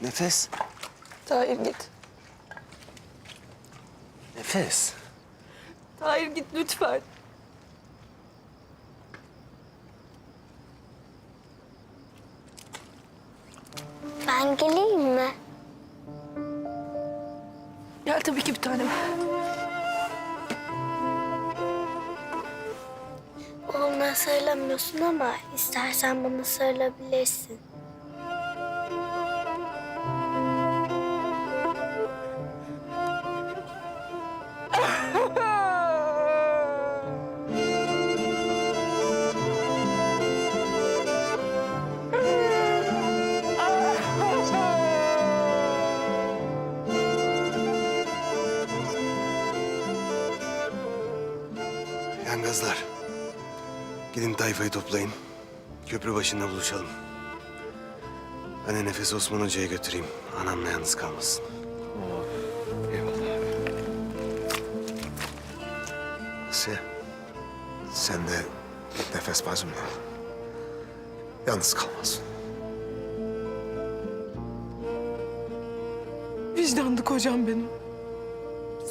Nefes. Tahir git. Nefes. Tahir git lütfen. Ben geleyim mi? Gel tabii ki bir tanem. Oğluna sarılamıyorsun ama istersen bana sarılabilirsin. Yangazlar. Gidin tayfayı toplayın. Köprü başında buluşalım. Ben de Nefes Osman Hoca'ya götüreyim. Anamla yalnız kalmasın. Eyvallah abi. Asya, sen de nefes bacımla. Yalnız kalmasın. Vicdanlı kocam benim.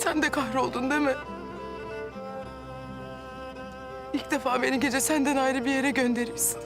Sen de kahroldun değil mi? İlk defa beni gece senden ayrı bir yere gönderiyorsun.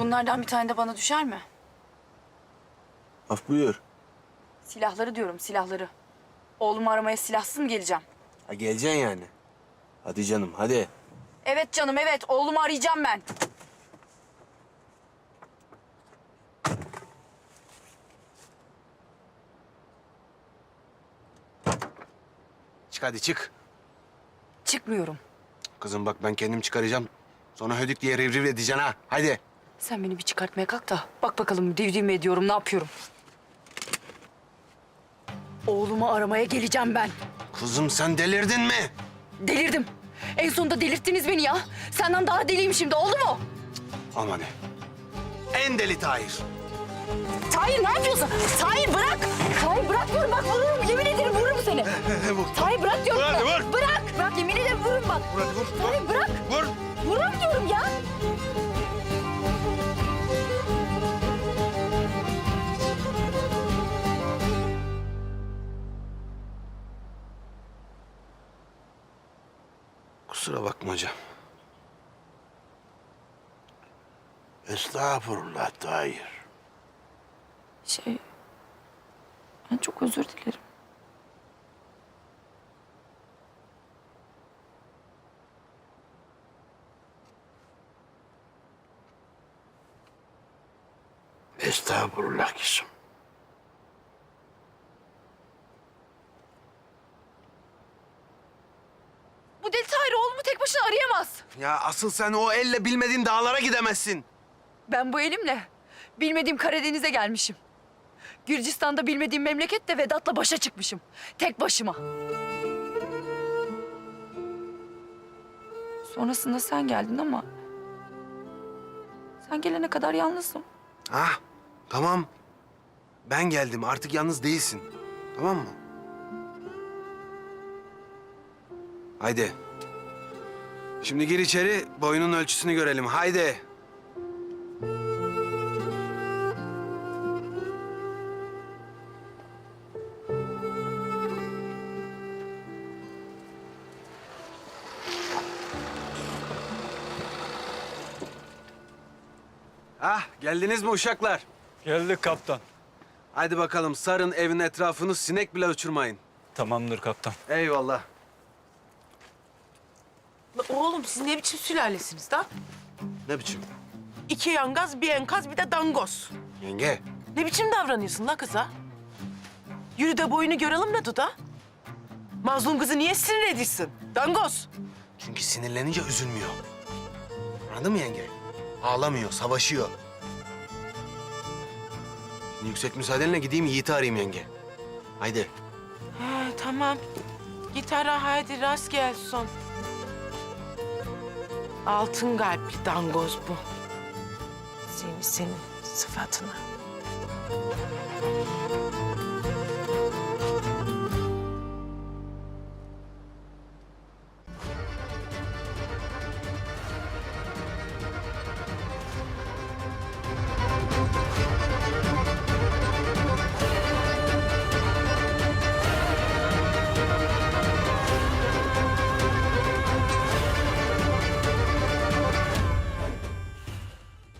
Bunlardan bir tane de bana düşer mi? Af buyur. Silahları diyorum, silahları. Oğlumu aramaya silahsız mı geleceğim? Ha geleceksin yani. Hadi canım hadi. Evet canım, evet. Oğlumu arayacağım ben. Çık hadi çık. Çıkmıyorum. Kızım bak ben kendim çıkaracağım. Sonra hödük diye revriv edeceksin ha. Hadi. Sen beni bir çıkartmaya kalk da bak bakalım divdiğim mi ediyorum, ne yapıyorum. Oğlumu aramaya geleceğim ben. Kızım sen delirdin mi? Delirdim. En sonunda delirttiniz beni ya. Senden daha deliyim şimdi, oldu mu? Aman ne? En deli Tahir. Tahir ne yapıyorsun? Tahir bırak. Tahir bırak diyorum bak vururum. Yemin ederim vururum seni. Vur. Tahir bırak diyorum. Vur hadi, sana. vur. Bırak. Bırak yemin ederim vururum bak. Vur hadi vur. Tahir bırak. Vur. Vururum diyorum ya. Kusura bakma hocam. Estağfurullah Tahir. Şey, ben çok özür dilerim. Estağfurullah kızım. Bu deli Tahir oğlumu tek başına arayamaz. Ya asıl sen o elle bilmediğin dağlara gidemezsin. Ben bu elimle bilmediğim Karadeniz'e gelmişim. Gürcistan'da bilmediğim memlekette Vedat'la başa çıkmışım. Tek başıma. Sonrasında sen geldin ama... Sen gelene kadar yalnızdım. Ah tamam. Ben geldim artık yalnız değilsin. Tamam mı? Haydi. Şimdi gir içeri, boyunun ölçüsünü görelim. Haydi. Ah, geldiniz mi uşaklar? Geldik kaptan. Hadi bakalım sarın evin etrafını sinek bile uçurmayın. Tamamdır kaptan. Eyvallah. Oğlum siz ne biçim sülalesiniz da? Ne biçim? İki yangaz, bir enkaz, bir de dangoz. Yenge, Ne biçim davranıyorsun la kıza? Yürü de boyunu görelim ne Duda? Mazlum kızı niye sinir ediyorsun? Dangoz. Çünkü sinirlenince üzülmüyor. Anladın mı yenge? Ağlamıyor, savaşıyor. Şimdi yüksek müsaadenle gideyim Yiğit'i arayayım yenge. Haydi. He tamam. Git ara haydi rast gelsin. Altın kalpli dangoz bu. Seni senin sıfatına.